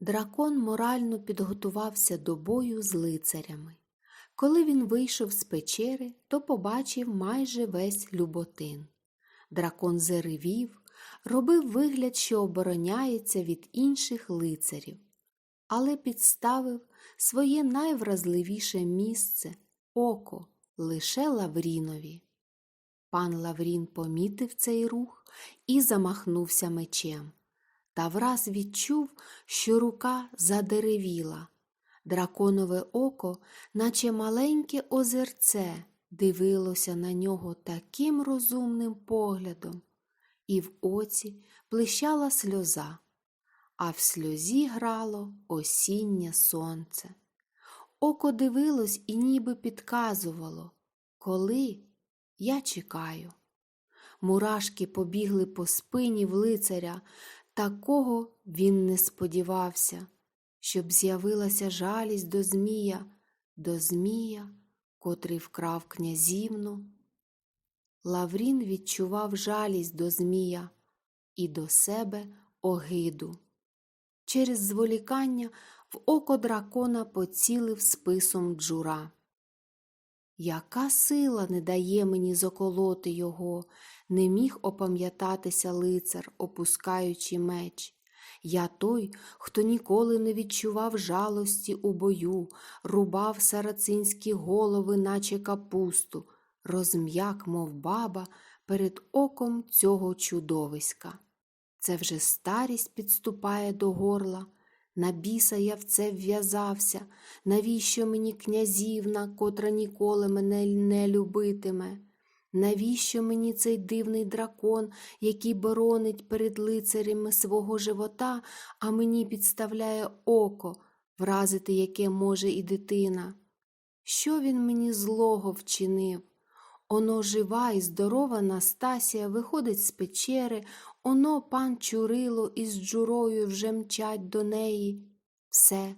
Дракон морально підготувався до бою з лицарями. Коли він вийшов з печери, то побачив майже весь Люботин. Дракон заревів, робив вигляд, що обороняється від інших лицарів, але підставив своє найвразливіше місце око лише Лаврінові. Пан Лаврін помітив цей рух і замахнувся мечем, та враз відчув, що рука задеревіла. Драконове око, наче маленьке озерце, дивилося на нього таким розумним поглядом, і в оці блищала сльоза, а в сльозі грало осіннє сонце. Око дивилось і ніби підказувало, коли я чекаю. Мурашки побігли по спині в лицаря, такого він не сподівався, щоб з'явилася жалість до Змія, до Змія, котрий вкрав князівну. Лаврін відчував жалість до Змія і до себе огиду. Через зволікання в око дракона поцілив списом джура. Яка сила не дає мені заколоти його, не міг опам'ятатися лицар, опускаючи меч. Я той, хто ніколи не відчував жалості у бою, рубав сарацинські голови, наче капусту, розм'як, мов баба, перед оком цього чудовиська. Це вже старість підступає до горла. На біса я в це вв'язався, навіщо мені князівна, котра ніколи мене не любитиме? Навіщо мені цей дивний дракон, який боронить перед лицарями свого живота, а мені підставляє око, вразити яке може і дитина? Що він мені злого вчинив? Оно жива і здорова Настасія виходить з печери, оно пан Чурило із джурою вже мчать до неї. Все,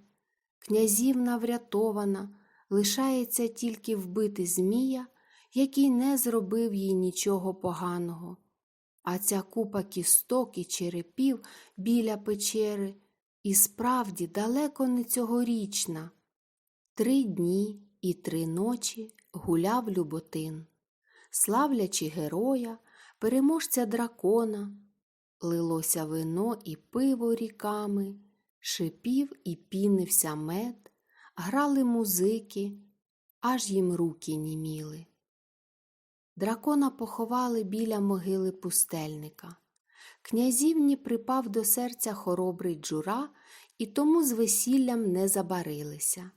князівна врятована, лишається тільки вбити Змія, який не зробив їй нічого поганого. А ця купа кісток і черепів біля печери і справді далеко не цьогорічна. Три дні і три ночі гуляв Люботин, славлячи героя, переможця дракона, лилося вино і пиво ріками, шипів і пінився мед, грали музики, аж їм руки німіли. Дракона поховали біля могили пустельника. Князівні припав до серця хоробрий джура, і тому з весіллям не забарилися.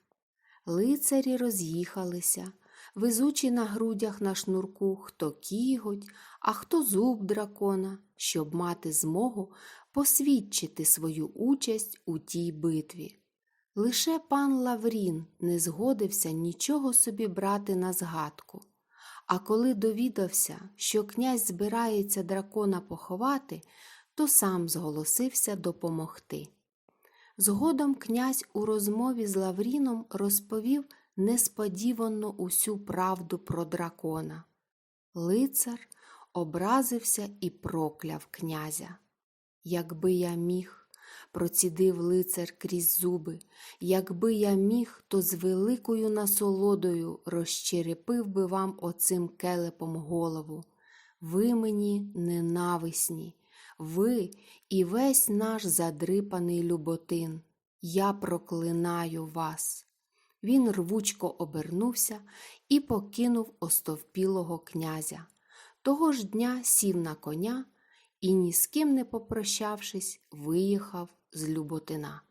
Лицарі роз'їхалися, везучи на грудях на шнурку хто кіготь, а хто зуб дракона, щоб мати змогу посвідчити свою участь у тій битві. Лише пан Лаврін не згодився нічого собі брати на згадку. А коли довідався, що князь збирається дракона поховати, то сам зголосився допомогти. Згодом князь у розмові з Лавріном розповів несподівано усю правду про дракона. Лицар образився і прокляв князя. Якби я міг, процідив лицар крізь зуби, якби я міг, то з великою насолодою розчерепив би вам оцим келепом голову. Ви мені ненависні, ви і весь наш задрипаний люботин. Я проклинаю вас. Він рвучко обернувся і покинув остовпілого князя. Того ж дня сів на коня і, ні з ким не попрощавшись, виїхав з Люботина.